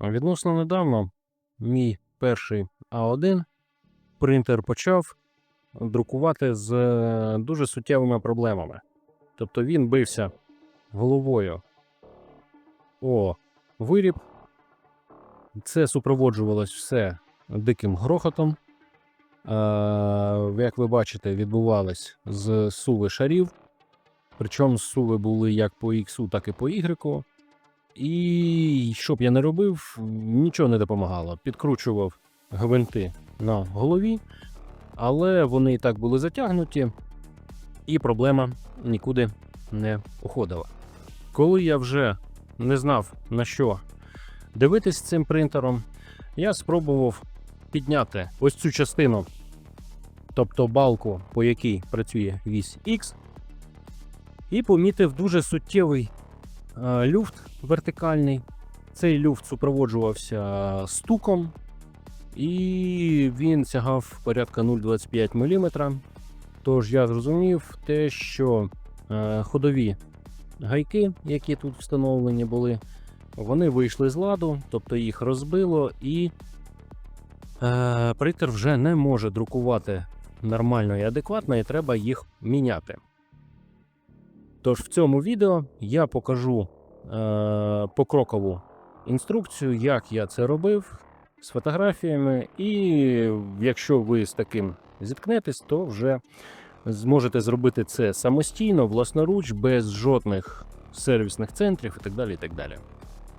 Відносно недавно мій перший А1 принтер почав друкувати з е, дуже суттєвими проблемами. Тобто він бився головою о виріб. Це супроводжувалось все диким грохотом. Е, як ви бачите, відбувались з суви шарів. Причому суви були як по X, так і по Y. І що б я не робив, нічого не допомагало. Підкручував гвинти на голові, але вони і так були затягнуті, і проблема нікуди не уходила. Коли я вже не знав на що дивитись цим принтером, я спробував підняти ось цю частину, тобто балку, по якій працює вісь X, і помітив дуже суттєвий люфт вертикальний. Цей люфт супроводжувався стуком, і він сягав порядка 0,25 мм. Тож я зрозумів те, що е, ходові гайки, які тут встановлені були, вони вийшли з ладу, тобто їх розбило, і е, принтер вже не може друкувати нормально і адекватно, і треба їх міняти. Тож в цьому відео я покажу е, покрокову інструкцію, як я це робив з фотографіями, і якщо ви з таким зіткнетесь, то вже зможете зробити це самостійно, власноруч, без жодних сервісних центрів і так далі. І так далі.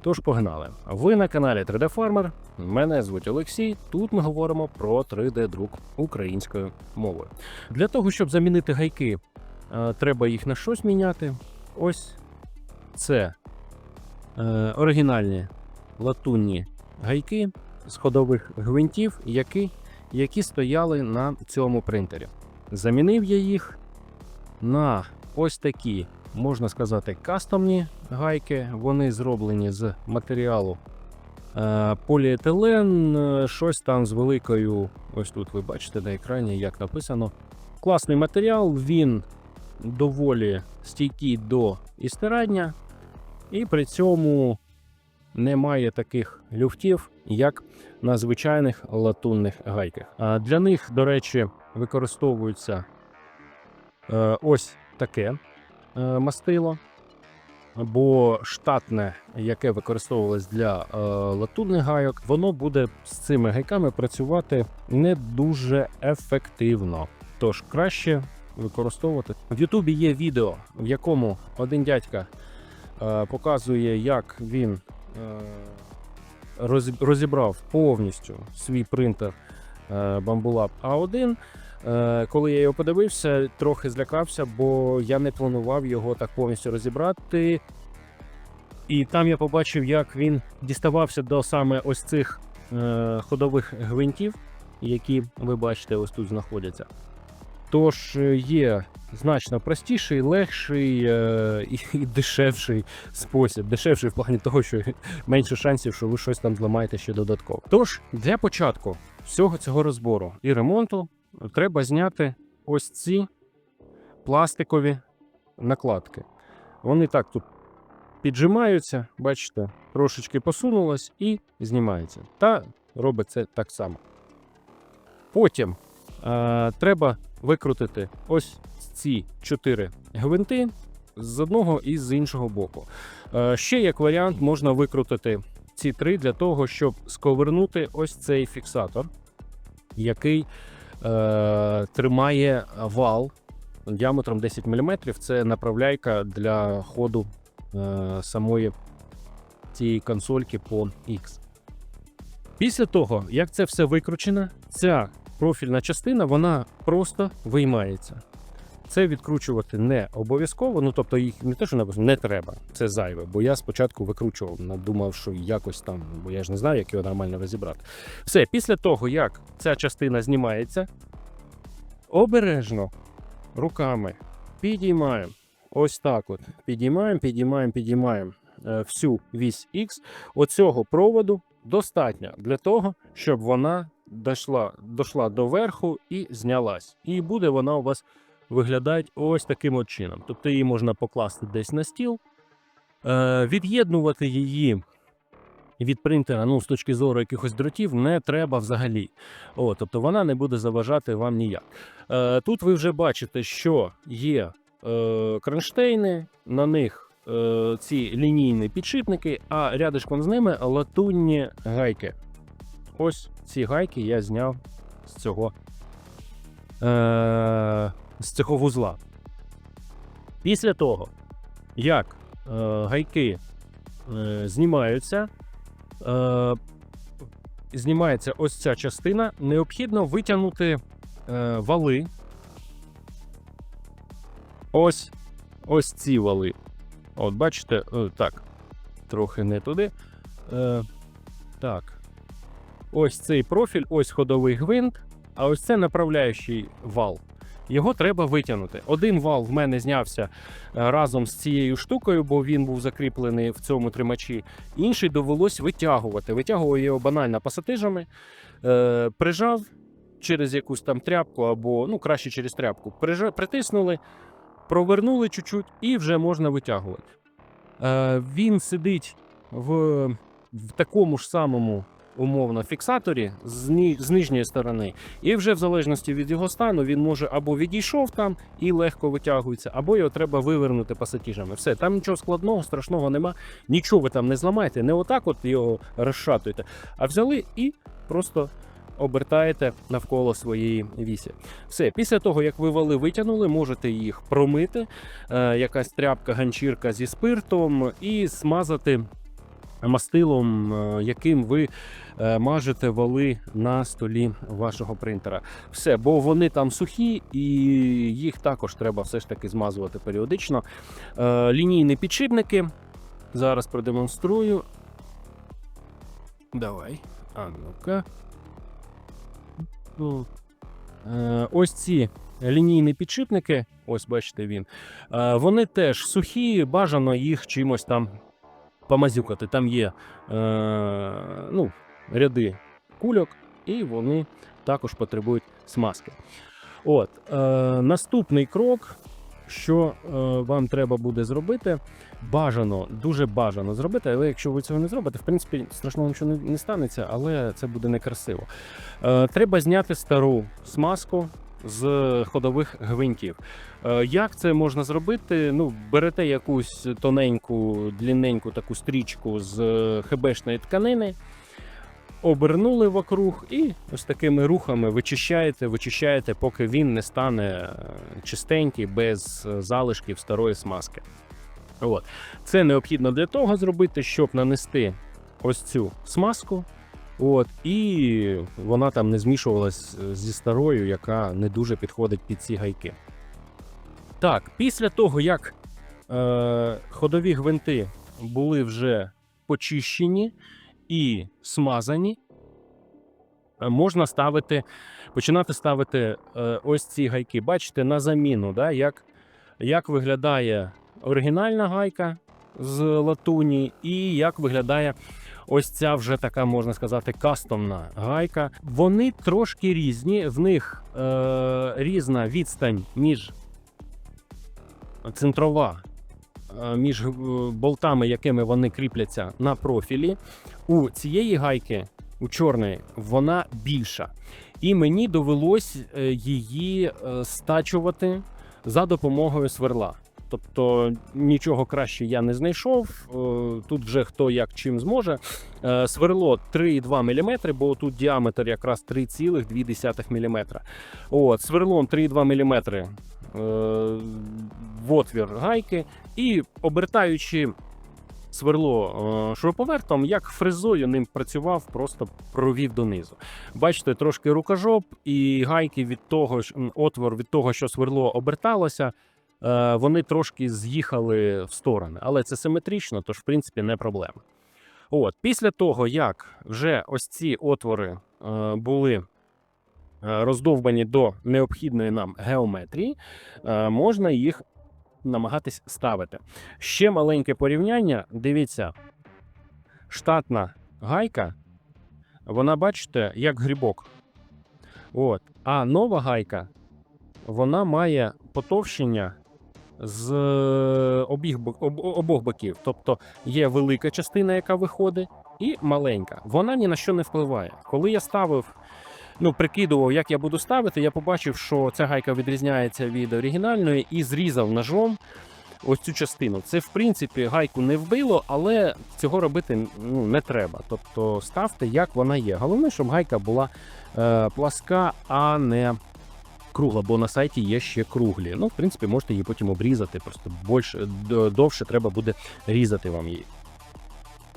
Тож погнали. Ви на каналі 3D Farmer. Мене звуть Олексій. Тут ми говоримо про 3D-друк українською мовою. Для того, щоб замінити гайки, треба їх на щось міняти. Ось це е, оригінальні латунні гайки з ходових гвинтів, які, які стояли на цьому принтері. Замінив я їх на ось такі, можна сказати, кастомні гайки. Вони зроблені з матеріалу е, поліетилен, е, щось там з великою. Ось тут ви бачите на екрані, як написано. Класний матеріал, він доволі стійкий до істирання, і при цьому немає таких люфтів, як на звичайних латунних гайках. Для них, до речі, використовується е, ось таке е, мастило, бо штатне, яке використовувалось для е, латунних гайок, воно буде з цими гайками працювати не дуже ефективно. Тож краще використовувати. В Ютубі є відео, в якому один дядька е, показує, як він е, роз- розібрав повністю свій принтер е, Bambulab A1. Е, Коли я його подивився, трохи злякався, бо я не планував його так повністю розібрати. І там я побачив, як він діставався до саме ось цих е, ходових гвинтів, які ви бачите, ось тут знаходяться. Тож е, є значно простіший, легший е, і, і дешевший спосіб. Дешевший в плані того, що менше шансів, що ви щось там зламаєте ще додатково. Тож для початку всього цього розбору і ремонту треба зняти ось ці пластикові накладки. Вони так тут піджимаються, бачите, трошечки посунулось і знімається. Та робить це так само. Потім е, треба викрутити ось ці чотири гвинти з одного і з іншого боку. Е, ще як варіант можна викрутити ці три для того, щоб сковернути ось цей фіксатор, який е, тримає вал діаметром 10 мм. Це направляйка для ходу е, самої цієї консольки по X. Після того, як це все викручено, ця профільна частина вона просто виймається. Це відкручувати не обов'язково, ну тобто їх не те, що не треба, це зайве. Бо я спочатку викручував, надумав, що якось там, бо я ж не знаю, як його нормально розібрати. Все, після того, як ця частина знімається, обережно руками підіймаємо. Ось так от. Підіймаємо, підіймаємо, підіймаємо е, всю вісь X. Оцього проводу достатньо для того, щоб вона дійшла, дійшла до верху і знялась. І буде вона у вас виглядати ось таким от чином. Тобто її можна покласти десь на стіл, е, від'єднувати її від принтера, ну, з точки зору якихось дротів, не треба взагалі. О, тобто вона не буде заважати вам ніяк. Е, тут ви вже бачите, що є е, кронштейни, на них е, ці лінійні підшипники, а рядишком з ними латунні гайки. Ось ці гайки я зняв з цього, е, з цього вузла. Після того, як е, гайки е, знімаються, е, знімається ось ця частина, необхідно витягнути е, вали. Ось ось ці вали. От, бачите, е, так, трохи не туди. Е, так. Ось цей профіль, ось ходовий гвинт, а ось це направляючий вал. Його треба витягнути. Один вал в мене знявся е, разом з цією штукою, бо він був закріплений в цьому тримачі. Інший довелось витягувати. Витягував його банально пасатижами, е, прижав через якусь там тряпку, або ну краще через тряпку. Прижа, притиснули, провернули чуть-чуть і вже можна витягувати. Е, він сидить в, в такому ж самому умовно фіксаторі з, ні, з нижньої сторони, і вже в залежності від його стану він може або відійшов там і легко витягується, або його треба вивернути пасатіжами. Все, там нічого складного, страшного нема, нічого ви там не зламаєте, не отак от його розшатуєте, а взяли і просто. Обертаєте навколо своєї вісі. Все, після того, як ви вали витягнули, можете їх промити, е, якась тряпка, ганчірка зі спиртом, і смазати мастилом, е, яким ви е, мажете вали на столі вашого принтера. Все, бо вони там сухі, і їх також треба все ж таки змазувати періодично. Е, Лінійні підшипники. Зараз продемонструю. Давай. А ну-ка. Ну, Ось ці лінійні підшипники, ось бачите він. Вони теж сухі, бажано їх чимось там помазюкати. Там є е, ну, ряди кульок, і вони також потребують смазки. От, е, наступний крок, що е, вам треба буде зробити, бажано, дуже бажано зробити, але якщо ви цього не зробите, в принципі, страшного нічого не, не станеться, але це буде некрасиво. Е, треба зняти стару смазку з ходових гвинтів. Е, Як це можна зробити? Ну, берете якусь тоненьку, длінненьку таку стрічку з е, хебешної тканини, обернули вокруг і ось такими рухами вичищаєте, вичищаєте, поки він не стане е, чистенький, без залишків старої смазки. От. Це необхідно для того зробити, щоб нанести ось цю смазку. От, і вона там не змішувалась е, зі старою, яка не дуже підходить під ці гайки. Так, після того, як е, ходові гвинти були вже почищені і смазані, е, можна ставити, починати ставити е, ось ці гайки. Бачите, на заміну, да, як, як виглядає оригінальна гайка з латуні, і як виглядає ось ця вже така, можна сказати, кастомна гайка. Вони трошки різні, в них е, різна відстань між центрова. е, Між е, болтами, якими вони кріпляться на профілі, у цієї гайки, у чорної, вона більша. І мені довелось е, її е, стачувати за допомогою сверла. Тобто нічого краще я не знайшов. Е, Тут вже хто як чим зможе. Е, Сверло 3,2 мм, бо тут діаметр якраз 3,2 мм. От, сверлом 3,2 мм е, в отвір гайки і обертаючи сверло шуруповертом, як фрезою ним працював, просто провів донизу. Бачите, трошки рукожоп і гайки від того ж отвор від того, що сверло оберталося. Е, Вони трошки з'їхали в сторони, але це симетрично, тож в принципі не проблема. От, після того, як вже ось ці отвори е, були е, роздовбані до необхідної нам геометрії, можна їх намагатись ставити. Ще маленьке порівняння. Дивіться, штатна гайка, вона, бачите, як грибок. От. А нова гайка, вона має потовщення з обіх, об- обох боків. Тобто є велика частина, яка виходить, і маленька. Вона ні на що не впливає. Коли я ставив, ну прикидував, як я буду ставити, я побачив, що ця гайка відрізняється від оригінальної і зрізав ножом ось цю частину. Це в принципі гайку не вбило, але цього робити ну, не треба. Тобто ставте, як вона є. Головне, щоб гайка була е, пласка, а не кругла, бо на сайті є ще круглі. Ну, в принципі, можете її потім обрізати, просто більше, довше треба буде різати вам її.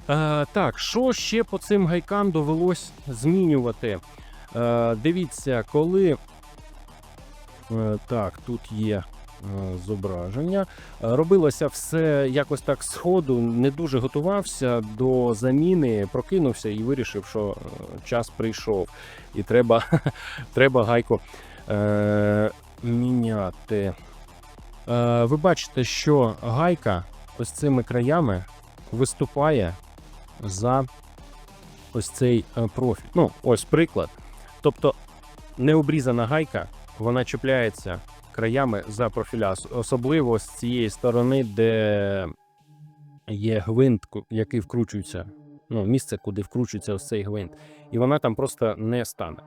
Е, так, що ще по цим гайкам довелось змінювати? Е, дивіться, коли. Е, так, тут є е, зображення. Робилося все якось так з ходу, не дуже готувався до заміни, прокинувся і вирішив, що е, час прийшов, і треба, треба гайку е, міняти. Е, ви бачите, що гайка ось цими краями виступає за ось цей е, профіль. Ну, ось приклад. Тобто необрізана гайка, вона чіпляється краями за профіля, особливо з цієї сторони, де є гвинт, який вкручується. Ну, місце, куди вкручується ось цей гвинт. І вона там просто не стане.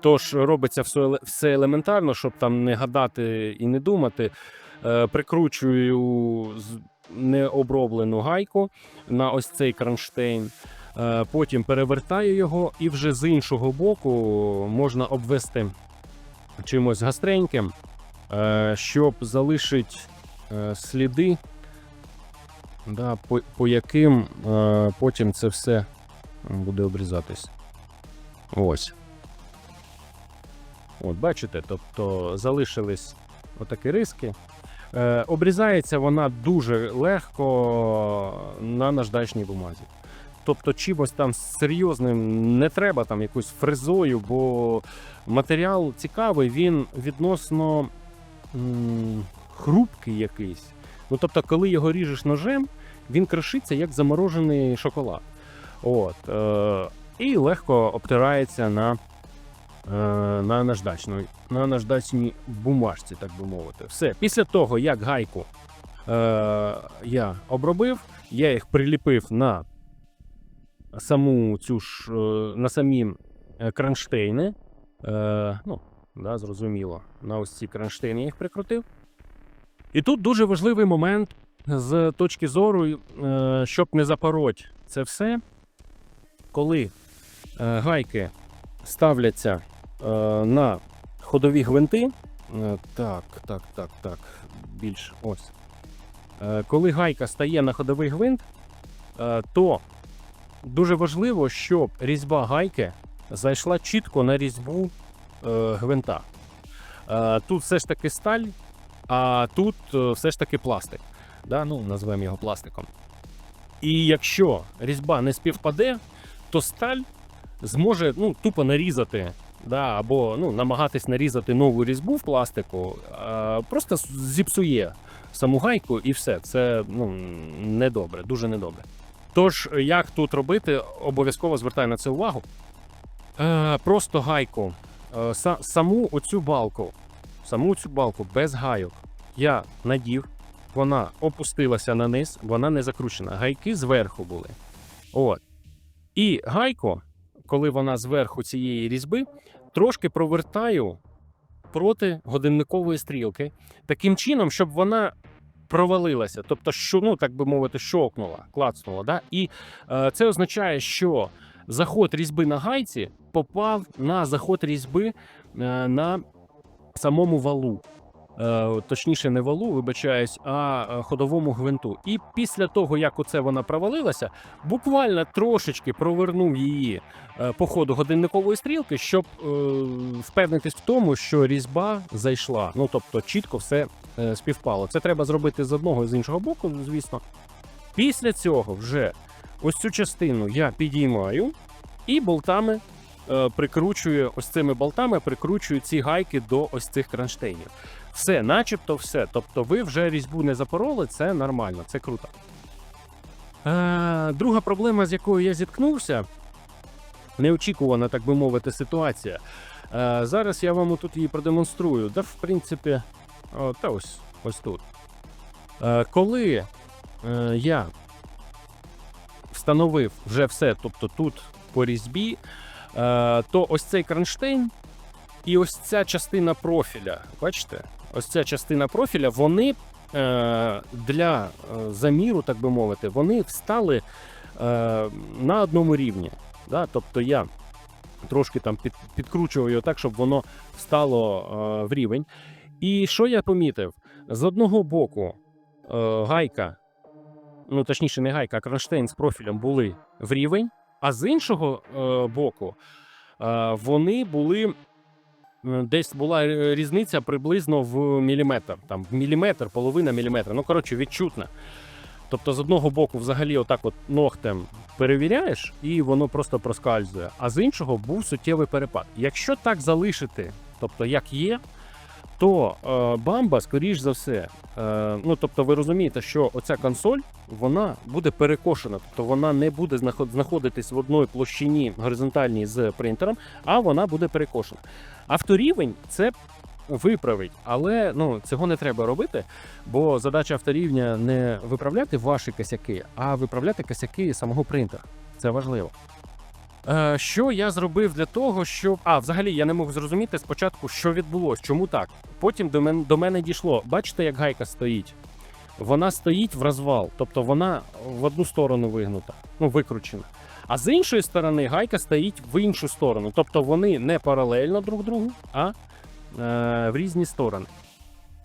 Тож робиться все, все елементарно, щоб там не гадати і не думати. Е, прикручую необроблену гайку на ось цей кронштейн. Е, Потім перевертаю його, і вже з іншого боку можна обвести чимось гастреньким, е, щоб залишити сліди, да, по, по яким потім це все буде обрізатись. Ось. От, бачите, тобто залишились отакі риски. Е, обрізається вона дуже легко на наждачній бумазі. Тобто чимось там серйозним не треба там якоюсь фрезою, бо матеріал цікавий, він відносно м, хрупкий якийсь. Ну тобто, коли його ріжеш ножем, він кришиться як заморожений шоколад. От, е, і легко обтирається на, на, наждачну, на наждачній бумажці, так би мовити. Все. Після того, як гайку е, я обробив, я їх приліпив на саму цю ж е, на самі е, кронштейни. Е, ну, да, зрозуміло, на ось ці кронштейни я їх прикрутив. І тут дуже важливий момент з точки зору, е, щоб не запороть це все, коли е, гайки ставляться е, на ходові гвинти. Е, так, так, так, так. Більш ось. Е, коли гайка стає на ходовий гвинт, е, то дуже важливо, щоб різьба гайки зайшла чітко на різьбу е, гвинта. Е, тут все ж таки сталь, а тут е, все ж таки пластик. Да? Ну, назвемо його пластиком. І якщо різьба не співпаде, то сталь зможе ну, тупо нарізати. Да, або ну, намагатись нарізати нову різьбу в пластику, а, просто зіпсує саму гайку і все. Це ну, недобре, дуже недобре. Тож, як тут робити, обов'язково звертаю на це увагу. Е, просто гайку, е, са- саму оцю балку, саму цю балку без гайок я надів, вона опустилася на низ, вона не закручена. Гайки зверху були. От. І гайку, коли вона зверху цієї різьби, трошки провертаю проти годинникової стрілки, таким чином, щоб вона провалилася, тобто, що, ну, так би мовити, щокнула, клацнула. Да? І е, це означає, що заход різьби на гайці попав на заход різьби е, на самому валу. Е, точніше, не валу, вибачаюсь, а е, ходовому гвинту. І після того, як оце вона провалилася, буквально трошечки провернув її е, по ходу годинникової стрілки, щоб впевнитись в тому, що різьба зайшла. Ну тобто чітко все співпало. Це треба зробити з одного і з іншого боку, звісно. Після цього вже ось цю частину я підіймаю і болтами прикручую ось цими болтами, прикручую ці гайки до ось цих кронштейнів. Все, начебто, все. Тобто, ви вже різьбу не запороли, це нормально, це круто. Е, друга проблема, з якою я зіткнувся, неочікувана, так би мовити, ситуація. Е, зараз я вам тут її продемонструю. Да, в принципі, о, та ось, ось тут. Е, коли е, я встановив вже все, тобто тут по різьбі, е, то ось цей кронштейн і ось ця частина профіля, бачите, ось ця частина профіля, вони е, для е, заміру, так би мовити, вони встали е, на одному рівні. Да? Тобто я трошки там під, підкручував його так, щоб воно встало в рівень. І що я помітив? З одного боку гайка, ну точніше, не гайка, а кронштейн з профілем були в рівень, а з іншого боку вони були. Десь була різниця приблизно в міліметр, там в міліметр, половина міліметра. Ну коротше, відчутна. Тобто, з одного боку, взагалі, отак от ногтем перевіряєш, і воно просто проскальзує. А з іншого був суттєвий перепад. Якщо так залишити, тобто як є, то е, бамба, скоріш за все, е, ну тобто, ви розумієте, що оця консоль вона буде перекошена, тобто вона не буде знаходитись в одній площині горизонтальній з принтером, а вона буде перекошена. Авторівень це виправить, але ну цього не треба робити, бо задача авторівня не виправляти ваші косяки, а виправляти косяки самого принтера. Це важливо. Е, що я зробив для того, щоб. А, взагалі, я не мог зрозуміти спочатку, що відбулося, чому так. Потім до мене, до мене дійшло. Бачите, як гайка стоїть? Вона стоїть в розвал, тобто вона в одну сторону вигнута, ну викручена. А з іншої сторони гайка стоїть в іншу сторону. Тобто вони не паралельно друг другу, а е, в різні сторони.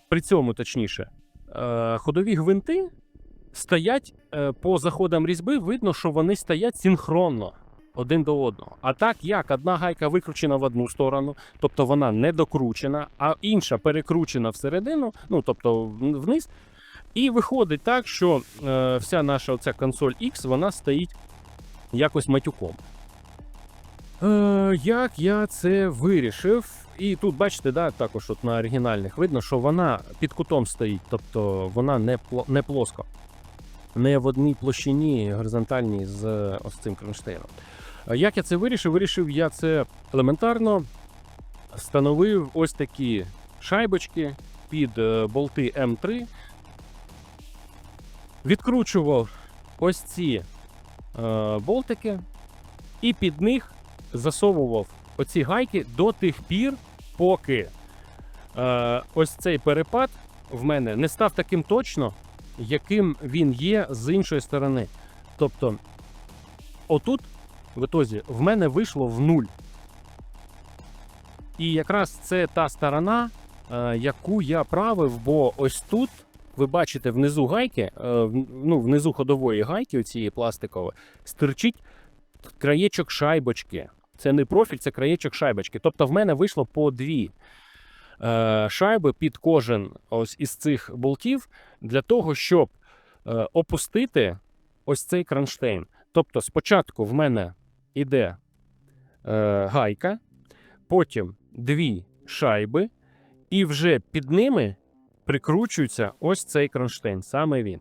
При цьому, точніше, е, ходові гвинти стоять е, по заходам різьби, видно, що вони стоять синхронно один до одного. А так як одна гайка викручена в одну сторону, тобто вона не докручена, а інша перекручена всередину, ну тобто вниз. І виходить так, що е, вся наша оця консоль X вона стоїть якось матюком. Е, як я це вирішив? І тут, бачите, да, також от на оригінальних видно, що вона під кутом стоїть, тобто вона не, не плоско, не в одній площині горизонтальній з е, ось цим кронштейном. Е, Як я це вирішив? Вирішив я це елементарно. Встановив ось такі шайбочки під е, болти М3. Відкручував ось ці е, болтики, і під них засовував оці гайки до тих пір, поки ось цей перепад в мене не став таким точно, яким він є з іншої сторони. Тобто, отут, в ітозі, в мене вийшло в нуль. І якраз це та сторона, е, яку я правив, бо ось тут. Ви бачите внизу гайки, е, ну, внизу ходової гайки, оцієї пластикової, стирчить краєчок шайбочки. Це не профіль, це краєчок шайбочки. Тобто в мене вийшло по дві е, шайби під кожен ось із цих болтів для того, щоб опустити ось цей кронштейн. Тобто, спочатку в мене йде е, гайка, потім дві шайби, і вже під ними прикручується ось цей кронштейн, саме він.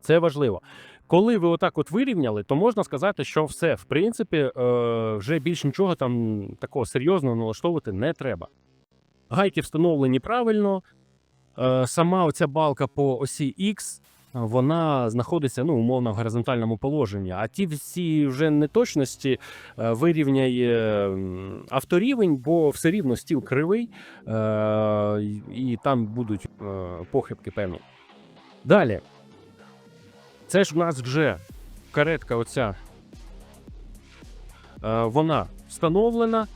Це важливо. Коли ви отак от вирівняли, то можна сказати, що все, в принципі, е, вже більш нічого там такого серйозного налаштовувати не треба. Гайки встановлені правильно. Е, сама оця балка по осі X, вона знаходиться ну, умовно в горизонтальному положенні. А ті всі вже неточності е, вирівняє авторівень, бо все рівно стіл кривий, е, і- там будуть е, похибки певні. Далі. Це ж в нас вже каретка оця. Вона встановлена.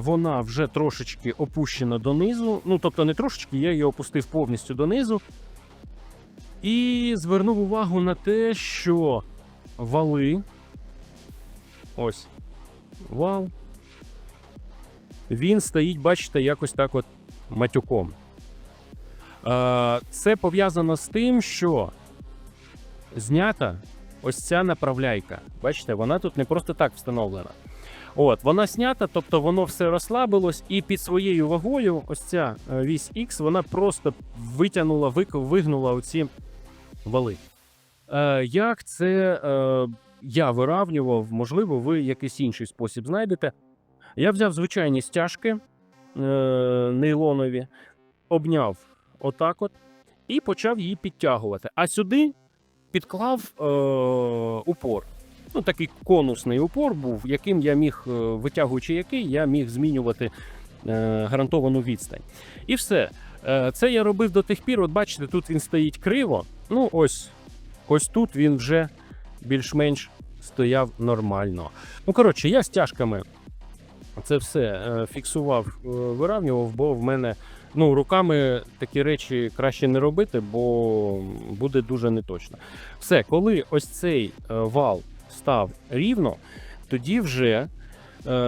Вона вже трошечки опущена донизу. Ну, тобто, не трошечки, я її опустив повністю донизу. І звернув увагу на те, що вали. Ось. Вал. Він стоїть, бачите, якось так от матюком. Е, це пов'язано з тим, що знята ось ця направляйка. Бачите, вона тут не просто так встановлена. От, вона знята, тобто воно все розслабилось, і під своєю вагою, ось ця е, вісь X, вона просто витягнула, вигнула оці вали. Е, як це е, я виравнював, можливо, ви якийсь інший спосіб знайдете. Я взяв звичайні стяжки е, нейлонові, обняв отак от і почав її підтягувати. А сюди підклав е, упор. Ну, такий конусний упор був, яким я міг, е, витягуючи який, я міг змінювати е, гарантовану відстань. І все. Е, це я робив до тих пір. От бачите, тут він стоїть криво. Ну, ось, ось тут він вже більш-менш стояв нормально. Ну, коротше, я стяжками це все е, фіксував, е, виравнював, бо в мене ну, руками такі речі краще не робити, бо буде дуже неточно. Все, коли ось цей е, вал став рівно, тоді вже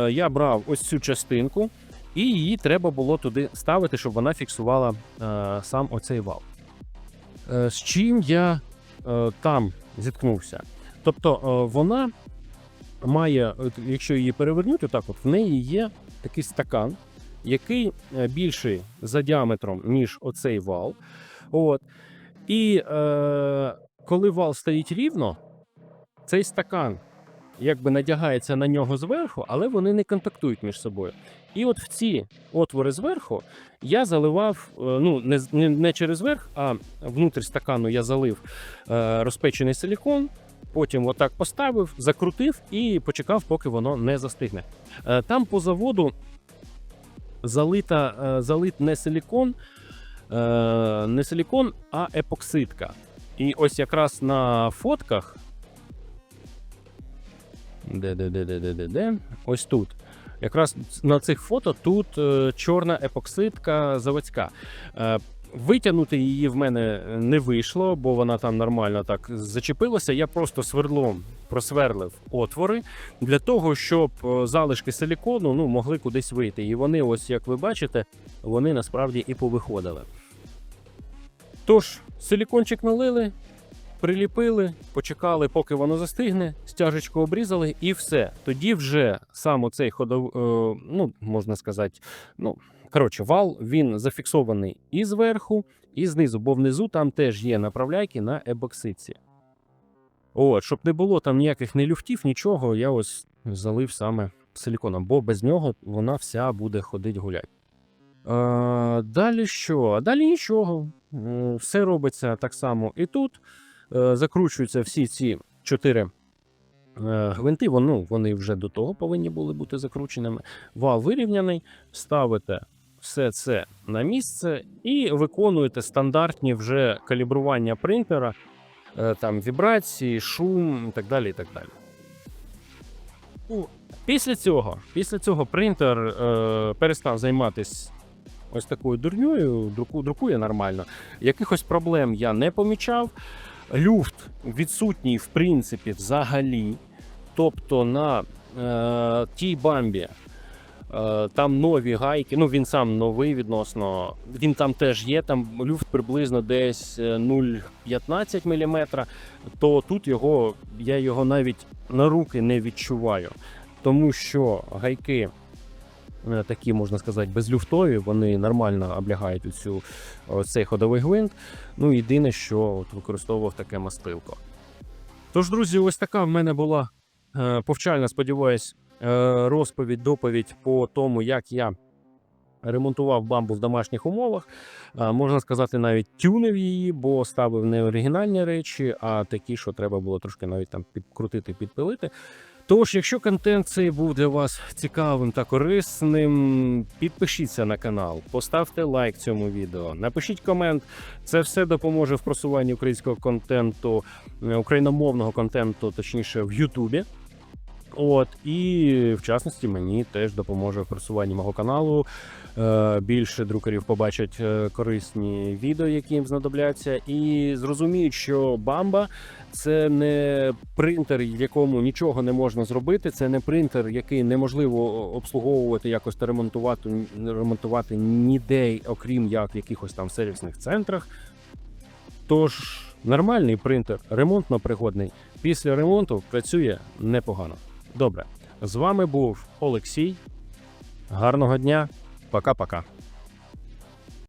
я брав ось цю частинку, і її треба було туди ставити, щоб вона фіксувала е, сам оцей вал. Е, з чим я е, там зіткнувся? Тобто е, вона має, якщо її перевернути, так от в неї є такий стакан, який більший за діаметром, ніж оцей вал. От. І е, коли вал стоїть рівно, цей стакан якби надягається на нього зверху, але вони не контактують між собою. І от в ці отвори зверху я заливав, е, ну не, не, через верх, а внутрі стакану я залив е, розпечений силікон, потім отак поставив, закрутив і почекав, поки воно не застигне. Е, Там по заводу залита, залит не силікон, не силікон, а епоксидка. І ось якраз на фотках. Де, де, де, де, де, де, де? Ось тут. Якраз на цих фото тут е, чорна епоксидка заводська. Е, Витягнути її в мене не вийшло, бо вона там нормально так зачепилася. Я просто свердлом просверлив отвори для того, щоб е, залишки силікону ну, могли кудись вийти. І вони, ось як ви бачите, вони насправді і повиходили. Тож, силікончик налили, приліпили, почекали, поки воно застигне, стяжечку обрізали, і все. Тоді вже сам оцей ходов, е, ну можна сказати, ну коротше, вал він зафіксований і зверху, і знизу, бо внизу там теж є направляйки на ебоксидці. От, щоб не було там ніяких не люфтів, нічого, я ось залив саме силіконом, бо без нього вона вся буде ходить гулять. Е, далі що? Далі нічого. Все робиться так само і тут. Е, закручуються всі ці чотири е, гвинти. Ну, вони вже до того повинні були бути закрученими. Вал вирівняний, ставите все це на місце і виконуєте стандартні вже калібрування принтера, е, там вібрації, шум і так далі. І так далі. Ну, Після цього, після цього принтер е, перестав займатися ось такою дурньою, друку, друкує нормально. Якихось проблем я не помічав. Люфт відсутній, в принципі, взагалі. Тобто на е, тій бамбі е, там нові гайки, ну він сам новий відносно. Він там теж є, там люфт приблизно десь е, 0,15 мм, то тут його, я його навіть на руки не відчуваю. Тому що гайки е, такі, можна сказати, безлюфтові, вони нормально облягають оцю, цей ходовий гвинт. Ну, єдине, що от використовував таке мастилко. Тож, друзі, ось така в мене була е, повчальна, сподіваюсь, е, розповідь, доповідь по тому, як я ремонтував бамбу в домашніх умовах. Е, можна сказати, навіть тюнив її, бо ставив не оригінальні речі, а такі, що треба було трошки навіть там підкрутити, підпилити. Тож, якщо контент цей був для вас цікавим та корисним, підпишіться на канал, поставте лайк цьому відео, напишіть комент. Це все допоможе в просуванні українського контенту, е, україномовного контенту, точніше, в Ютубі. От, і в частності мені теж допоможе в просуванні мого каналу. Е, більше друкарів побачать е, корисні відео, які їм знадобляться, і зрозуміють, що бамба це не принтер, в якому нічого не можна зробити. Це не принтер, який неможливо обслуговувати, якось та ремонтувати, ремонтувати ніде, окрім як в якихось там сервісних центрах. Тож нормальний принтер, ремонтно пригодний. Після ремонту працює непогано. Добре, з вами був Олексій. Гарного дня, пока-пока.